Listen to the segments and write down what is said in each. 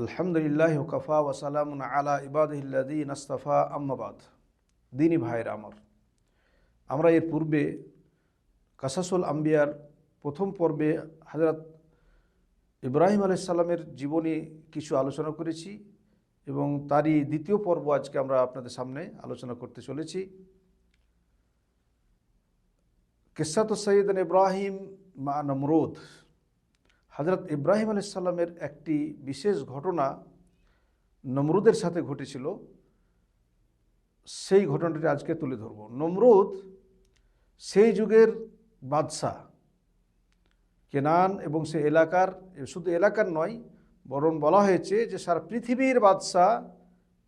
আলহামদুলিল্লাহ কফা ওসালাম আলা ইবাদিন আস্তাফা আম্মাবাদ দিনী ভাইয়ের আমার, আমরা এর পূর্বে কাসাসুল আম্বিয়ার প্রথম পর্বে হজরত ইব্রাহিম আলাইসাল্লামের জীবনী কিছু আলোচনা করেছি এবং তারই দ্বিতীয় পর্ব আজকে আমরা আপনাদের সামনে আলোচনা করতে চলেছি। কিসাত সৈয়দন ইব্রাহিম মা নমরুদ হজরত ইব্রাহিম আলাইসাল্লামের একটি বিশেষ ঘটনা নমরুদের সাথে ঘটেছিল। সেই ঘটনাটি আজকে তুলে ধরব। নমরুদ সেই যুগের বাদশাহ। কেনান এবং সে এলাকার, শুধু এলাকার নয়, বরং বলা হয়েছে যে সারা পৃথিবীর বাদশাহ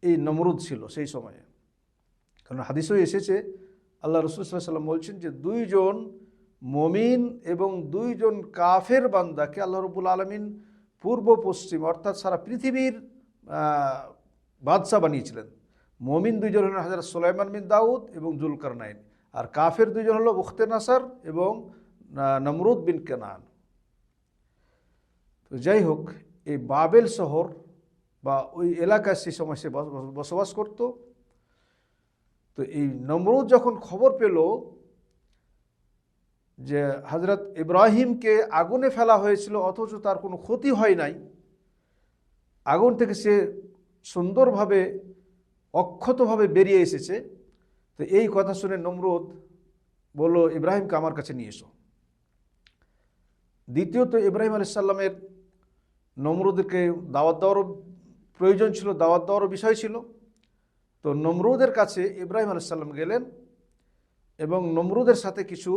এই নমরুদ ছিল সেই সময়ে। কারণ হাদিসও এসেছে, আল্লাহ রসুল সাল্লাম বলছেন যে দুইজন মমিন এবং দুইজন কাফের বান্দাকে আল্লাহ রবুল আলমিন পূর্ব পশ্চিম অর্থাৎ সারা পৃথিবীর বাদশাহ বানিয়েছিলেন। মমিন দুইজন হলেন হাজার সোলাইমান বিন দাউদ এবং জুলকার নাইন আর কাফের দুইজন হলো উখতে নাসার এবং নমরুদ বিন কেনান। তো যাই হোক, এই বাবেল শহর বা ওই এলাকায় সেই সময় সে বসবাস করত। তো এই নমরুদ যখন খবর পেল যে হজরত ইব্রাহিমকে আগুনে ফেলা হয়েছিল, অথচ তার কোনো ক্ষতি হয় নাই। আগুন থেকে সে সুন্দরভাবে, অক্ষতভাবে বেরিয়ে এসেছে। তো এই কথা শুনে নমরুদ বলল, ইব্রাহিমকে আমার কাছে নিয়ে এসো। দ্বিতীয়ত, ইব্রাহিম আলাইসাল্লামের নমরুদকে দাওয়াত দেওয়ারও প্রয়োজন ছিল, দাওয়াত দেওয়ারও বিষয় ছিল। তো নমরুদের কাছে ইব্রাহিম আলাইসাল্লাম গেলেন এবং নমরুদের সাথে কিছু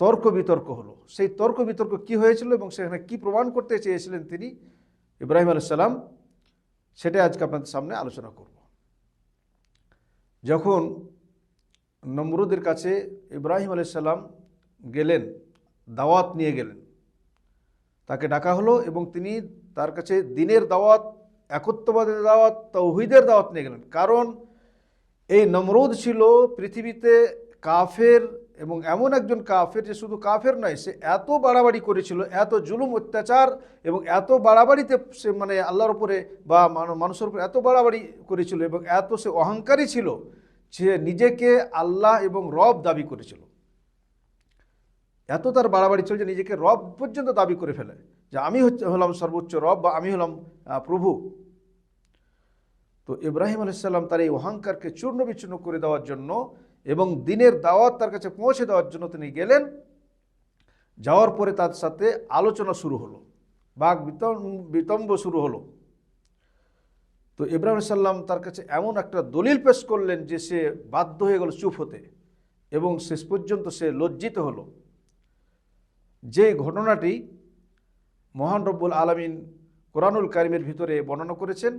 তর্ক বিতর্ক হলো। সেই তর্ক বিতর্ক কি হয়েছিল এবং সেখানে কি প্রমাণ করতে চেয়েছিলেন তিনি? ইব্রাহিম আলাইসাল্লাম সেটাই আজকে আপনাদের সামনে আলোচনা করব। যখন নমরুদের কাছে ইব্রাহিম আলাইসাল্লাম গেলেন, দাওয়াত নিয়ে গেলেন, তাকে ডাকা হলো এবং তিনি তার কাছে দিনের দাওয়াত, একত্ববাদের দাওয়াত, তৌহিদের দাওয়াত নিয়ে গেলেন। কারণ এই নমরুদ ছিল পৃথিবীতে কাফের এবং এমন একজন কাফের যে শুধু কাফের নয়, সে এত বাড়াবাড়ি করেছিল, এত জুলুম, অত্যাচার এবং এত বাড়াবাড়িতে সে মানে আল্লাহর উপরে বা মানুষের উপরে এত বাড়াবাড়ি করেছিল এবং এত সে অহংকারী ছিল সে নিজেকে আল্লাহ এবং রব দাবি করেছিল। এত তার বাড়াবাড়ি ছিল যে নিজেকে রব পর্যন্ত দাবি করে ফেলে যে আমি হচ্ছে, হলাম সর্বোচ্চ রব বা আমি হলাম প্রভু। তো ইব্রাহিম আলাইসাল্লাম তার এই অহংকারকে চূর্ণ বিচূর্ণ করে দেওয়ার জন্য এবং দিনের দাওয়াত তার কাছে পৌঁছে দেওয়ার জন্য তিনি গেলেন। যাওয়ার পরে তার সাথে আলোচনা শুরু হলো। বাঘ বিতম্ব শুরু হলো। তো ইব্রাহিম সাল্লাম তার কাছে এমন একটা দলিল পেশ করলেন যে সে বাধ্য হয়ে গেল চুপ হতে এবং শেষ পর্যন্ত সে লজ্জিত হলো। যে ঘটনাটি মহান রব্বুল আলমিন কোরআনুল কারিমের ভিতরে বর্ণনা করেছেন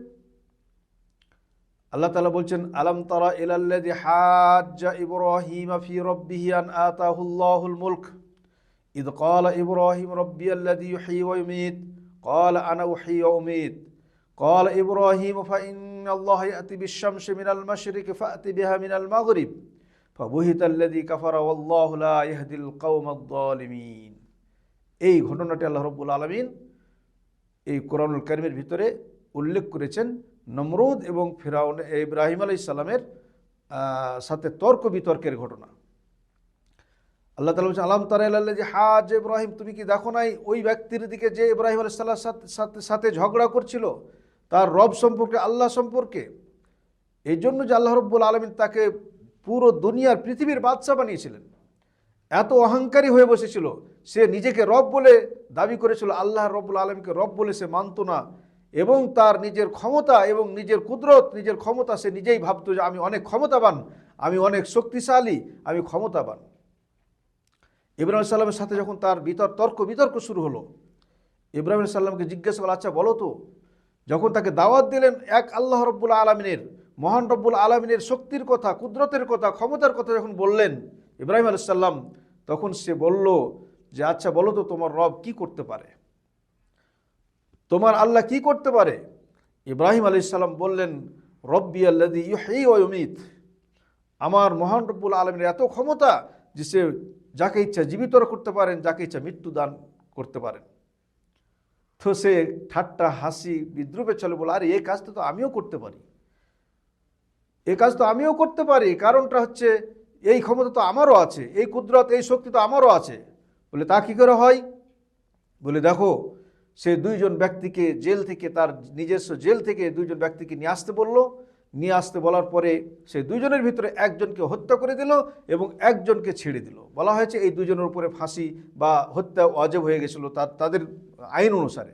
আল্লাহ তালা বলছেন আলম তারা ইলাল্লাযী হাজ্জা ইব্রাহিম ফি রাব্বিহি আন আতাহুল্লাহুল মুলক إذ قال إبراهيم ربي الذي يحيي ويميت قال أنا أحيي وأميت قال إبراهيم فإن الله يأتي بالشمس من المشرق فأت بها من المغرب فبهت الذي كفر والله لا يهدي القوم الظالمين এই ঘটনাটি আল্লাহ রব্বুল আলমিন এই কোরআনুল করিমের ভিতরে উল্লেখ করেছেন নমরুদ এবং ফেরাউন ইব্রাহিম আলাই ইসাল্লামের সাথে তর্ক বিতর্কের ঘটনা। আল্লাহ তালা বলছেন, আলাম তালা যে হা যে ইব্রাহিম, তুমি কি দেখো নাই ওই ব্যক্তির দিকে যে ইব্রাহিম আলাইসাল্লাহ সাথে সাথে ঝগড়া করছিল? তার রব সম্পর্কে, আল্লাহ সম্পর্কে? এই জন্য যে আল্লাহ রব্বুল আলমিন তাকে পুরো দুনিয়ার পৃথিবীর বাদশাহ বানিয়েছিলেন। এত অহংকারী হয়ে বসেছিল। সে নিজেকে রব বলে দাবি করেছিল। আল্লাহ রব্বুল আলমকে রব বলে সে মানত না। এবং তার নিজের ক্ষমতা এবং নিজের কুদরত, নিজের ক্ষমতা সে নিজেই ভাবত যে আমি অনেক ক্ষমতাবান, আমি অনেক শক্তিশালী, আমি ক্ষমতাবান। ইব্রাহিম সাল্লামের সাথে যখন তার বিতর, তর্ক, বিতর্ক শুরু হলো, ইব্রাহিম সাল্লামকে জিজ্ঞেস করল আচ্ছা বলো তো, যখন তাকে দাওয়াত দিলেন এক আল্লাহ রব্বুল আলমিনের, মহান রব্বুল আলমিনের শক্তির কথা, কুদরতের কথা, ক্ষমতার কথা যখন বললেন ইব্রাহিম আলাইসাল্লাম তখন সে বলল যে আচ্ছা বলো তো তোমার রব কি করতে পারে? তোমার আল্লাহ কি করতে পারে? ইব্রাহিম আলি সাল্লাম বললেন, রব্বি আল্লাদি ইউহি অমিত আমার মহান রব্বুল আলমের এত ক্ষমতা যে সে যাকে ইচ্ছা জীবিত করতে পারেন, যাকে ইচ্ছা মৃত্যু দান করতে পারেন। তো সে ঠাট্টা, হাসি, বিদ্রুপে চলে বলে আরে এই কাজটা তো আমিও করতে পারি। এই কাজ তো আমিও করতে পারি। কারণটা হচ্ছে, এই ক্ষমতা তো আমারও আছে, এই কুদরত, এই শক্তি তো আমারও আছে। বলে, তা কী করে হয়? বলে, দেখো সে দুইজন ব্যক্তিকে জেল থেকে তার নিজস্ব জেল থেকে দুইজন ব্যক্তিকে নিয়ে আসতে বলল। নিয়ে আসতে বলার পরে সে দুইজনের ভিতরে একজনকে হত্যা করে দিল এবং একজনকে ছেড়ে দিল। বলা হয়েছে এই দুজনের উপরে ফাঁসি বা হত্যা অজব হয়ে গেছিল তার তাদের আইন অনুসারে।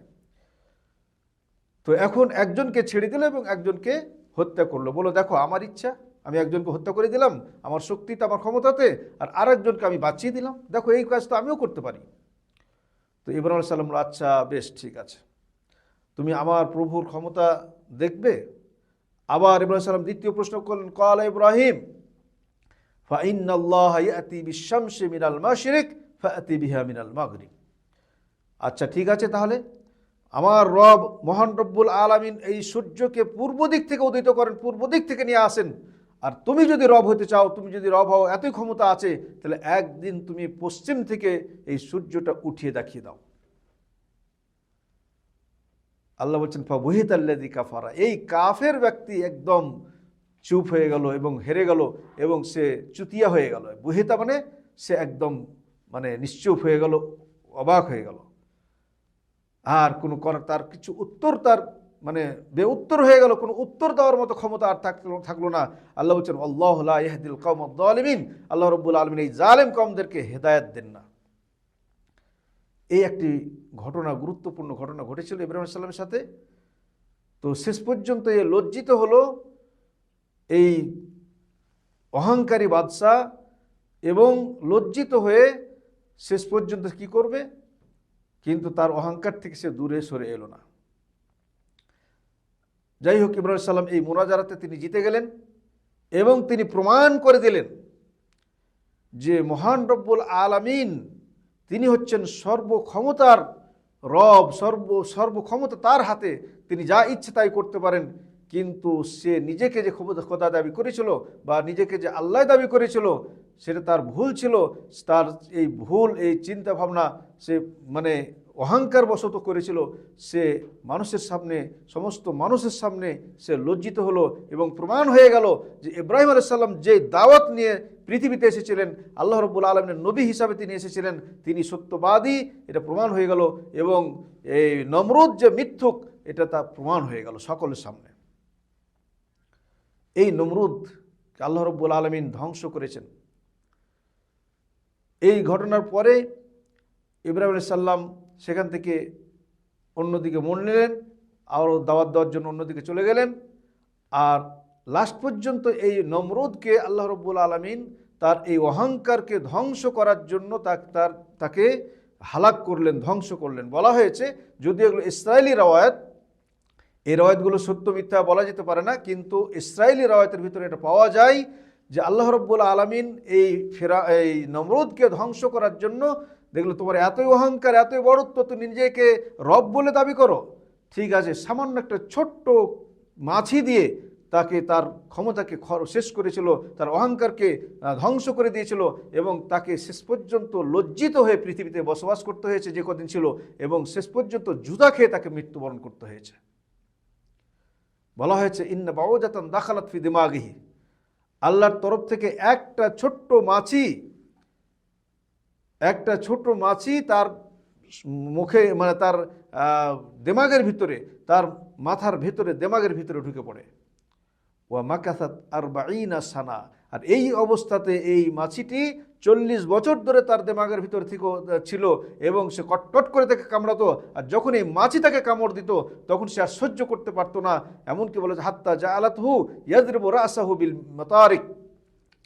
তো এখন একজনকে ছেড়ে দিল এবং একজনকে হত্যা করল। বলো দেখো, আমার ইচ্ছা, আমি একজনকে হত্যা করে দিলাম, আমার শক্তিতে আমার ক্ষমতাতে, আর আরেকজনকে আমি বাঁচিয়ে দিলাম। দেখো, এই কাজ তো আমিও করতে পারি। তো ইব্রাহিম সাল্লাম আচ্ছা বেশ, ঠিক আছে। তুমি আমার প্রভুর ক্ষমতা দেখবে? আবার ইব্রাহিম সাল্লাম দ্বিতীয় প্রশ্ন করলেন কল ইব্রাহিম মাগরিব। আচ্ছা ঠিক আছে তাহলে? আমার রব মহান রব্বুল আলামিন এই সূর্যকে পূর্ব দিক থেকে উদিত করেন, পূর্ব দিক থেকে নিয়ে আসেন। আর তুমি যদি রব হতে চাও, তুমি যদি রব হও, এতই ক্ষমতা আছে, তাহলে একদিন তুমি পশ্চিম থেকে এই সূর্যটা উঠিয়ে দেখিয়ে দাও। আল্লাহ বলছেন ফাবহিত আল্লাদি কাফারা। এই কাফের ব্যক্তি একদম চুপ হয়ে গেল এবং হেরে গেল এবং সে চুতিয়া হয়ে গেল। বহিতা মানে সে একদম মানে নিশ্চুপ হয়ে গেল, অবাক হয়ে গেল। আর কোনো তার কিছু উত্তর তার মানে বে উত্তর হয়ে গেল, কোনো উত্তর দেওয়ার মতো ক্ষমতা আর থাকল থাকল না। আল্লাহ বলছেন, আল্লাহ ইহদিল কম আলমিন আল্লাহ রব্বুল আলমিন এই জালেম কমদেরকে হেদায়ত দেন না। এই একটি ঘটনা, গুরুত্বপূর্ণ ঘটনা ঘটেছিল ইব্রাহিম সাল্লামের সাথে। তো শেষ পর্যন্ত এ লজ্জিত হলো এই অহংকারী বাদশাহ এবং লজ্জিত হয়ে শেষ পর্যন্ত কি করবে? কিন্তু তার অহংকার থেকে সে দূরে সরে এলো না। যাই হোক ইব্রাহিম সাল্লাম এই মোনাজারাতে তিনি জিতে গেলেন এবং তিনি প্রমাণ করে দিলেন যে মহান রব্বুল আলামিন তিনি হচ্ছেন সর্বক্ষমতার রব, সর্ব, সর্বক্ষমতা তার হাতে। তিনি যা ইচ্ছে তাই করতে পারেন, কিন্তু সে নিজেকে যে খোদা দাবি করেছিল বা নিজেকে যে আল্লাহ দাবি করেছিল, সেটা তার ভুল ছিল। তার এই ভুল, এই চিন্তা ভাবনা সে মানে অহংকার বশত করেছিল, সে মানুষের সামনে, সমস্ত মানুষের সামনে সে লজ্জিত হলো এবং প্রমাণ হয়ে গেল যে ইব্রাহিম আলাইসাল্লাম যে দাওয়াত নিয়ে পৃথিবীতে এসেছিলেন, আল্লাহ রব্বুল আলমের নবী হিসাবে তিনি এসেছিলেন, তিনি সত্যবাদী, এটা প্রমাণ হয়ে গেল এবং এই নমরুদ যে মিথ্যুক, এটা তা প্রমাণ হয়ে গেল সকলের সামনে। এই নমরুদ আল্লাহ রব্বুল আলমিন ধ্বংস করেছেন। এই ঘটনার পরে ইব্রাহিম সাল্লাম সেখান থেকে অন্যদিকে মন নিলেন আরও দাওয়াত দেওয়ার জন্য অন্যদিকে চলে গেলেন। আর লাস্ট পর্যন্ত এই নমরুদকে আল্লাহ রব্বুল আলমিন তার এই অহংকারকে ধ্বংস করার জন্য তার, তাকে হালাক করলেন, ধ্বংস করলেন। বলা হয়েছে যদি এগুলো ইসরায়েলি রওয়ায়ত, এই রওয়ায়তগুলো সত্য মিথ্যা বলা যেতে পারে না, কিন্তু ইসরায়েলি রওয়ায়তের ভিতরে এটা পাওয়া যায় যে আল্লাহ রব্বুল আলমিন এই ফেরা, এই নমরুদকে ধ্বংস করার জন্য দেখল তোমার এতই অহংকার, এতই বড়ত্ব, তুমি নিজেকে রব বলে দাবি করো। ঠিক আছে, সামান্য একটা ছোট্ট মাছি দিয়ে তাকে তার ক্ষমতাকে শেষ করেছিল, তার অহংকারকে ধ্বংস করে দিয়েছিল এবং তাকে শেষ পর্যন্ত লজ্জিত হয়ে পৃথিবীতে বসবাস করতে হয়েছে যে কদিন ছিল এবং শেষ পর্যন্ত জুদা খেয়ে তাকে মৃত্যুবরণ করতে হয়েছে। বলা হয়েছে, ইন্না বাউজাতান দাখালাত ফি দিমাগিহি। আল্লাহর তরফ থেকে একটা ছোট্ট মাছি একটা ছোট মাছি তার মুখে মানে তার দেমাগের ভিতরে, তার মাথার ভিতরে, দেমাগের ভিতরে ঢুকে পড়ে। ওয়া মাকাসাত আর বাইনা সানা। আর এই অবস্থাতে এই মাছিটি চল্লিশ বছর ধরে তার দেমাগের ভিতর থেকে, ছিল এবং সে কটকট করে তাকে কামড়াতো। আর যখন এই মাছি তাকে কামড় দিত, তখন সে আর সহ্য করতে পারতো না। এমনকি বলে হাত্তা যা আলাত হু ইয়াদরিব রাসাহু বিল মাতারিক।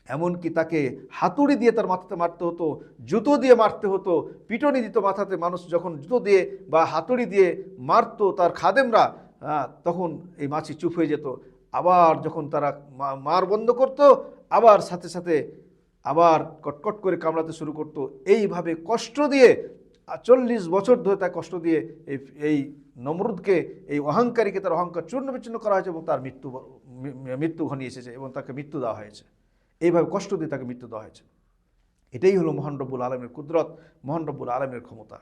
এমনকি তাকে হাতুড়ি দিয়ে তার মাথাতে মারতে হতো, জুতো দিয়ে মারতে হতো, পিটনি দিত মাথাতে। মানুষ যখন জুতো দিয়ে বা হাতুড়ি দিয়ে মারতো তার খাদেমরা তখন এই মাছি চুপ হয়ে যেত। আবার যখন তারা মার বন্ধ করত, আবার সাথে সাথে আবার কটকট করে কামড়াতে শুরু করত। এইভাবে কষ্ট দিয়ে চল্লিশ বছর ধরে তার কষ্ট দিয়ে এই এই নমরুদকে, এই অহংকারীকে তার অহংকার চূর্ণ বিচ্ছিন্ন করা হয়েছে এবং তার মৃত্যু মৃত্যু ঘনিয়ে এসেছে এবং তাকে মৃত্যু দেওয়া হয়েছে। এইভাবে কষ্ট দিয়ে তাকে মৃত্যু দেওয়া হয়েছে। এটাই হলো মহান রব্বুল আলমের কুদরত, মহান রব্বুল আলমের ক্ষমতা।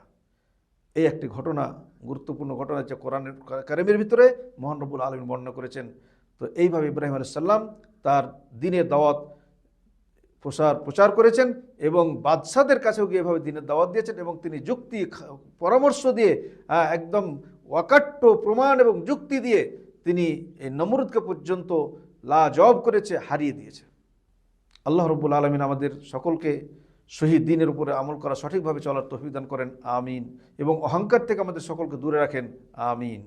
এই একটি ঘটনা, গুরুত্বপূর্ণ ঘটনা যে কোরআনের কারিমের ভিতরে মোহান রব্বুল আলমিন বর্ণনা করেছেন। তো এইভাবে ইব্রাহিম আলাইসাল্লাম তার দিনের দাওয়াত প্রসার, প্রচার করেছেন এবং বাদশাদের কাছেও গিয়ে এভাবে দিনের দাওয়াত দিয়েছেন এবং তিনি যুক্তি, পরামর্শ দিয়ে একদম ওয়াকাট্য প্রমাণ এবং যুক্তি দিয়ে তিনি এই নমরুদকে পর্যন্ত লা জব করেছে, হারিয়ে দিয়েছে। আল্লাহ রব্বুল আলমিন আমাদের সকলকে শহীদ দিনের উপরে আমল করা সঠিকভাবে চলার তহবিদান করেন, আমিন। এবং অহংকার থেকে আমাদের সকলকে দূরে রাখেন, আমিন।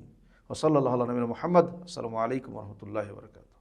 ও ওসল্লাহ নবীন মোহাম্মদ, আসসালামু আলাইকুম রহমতুল্লাহ বরকাত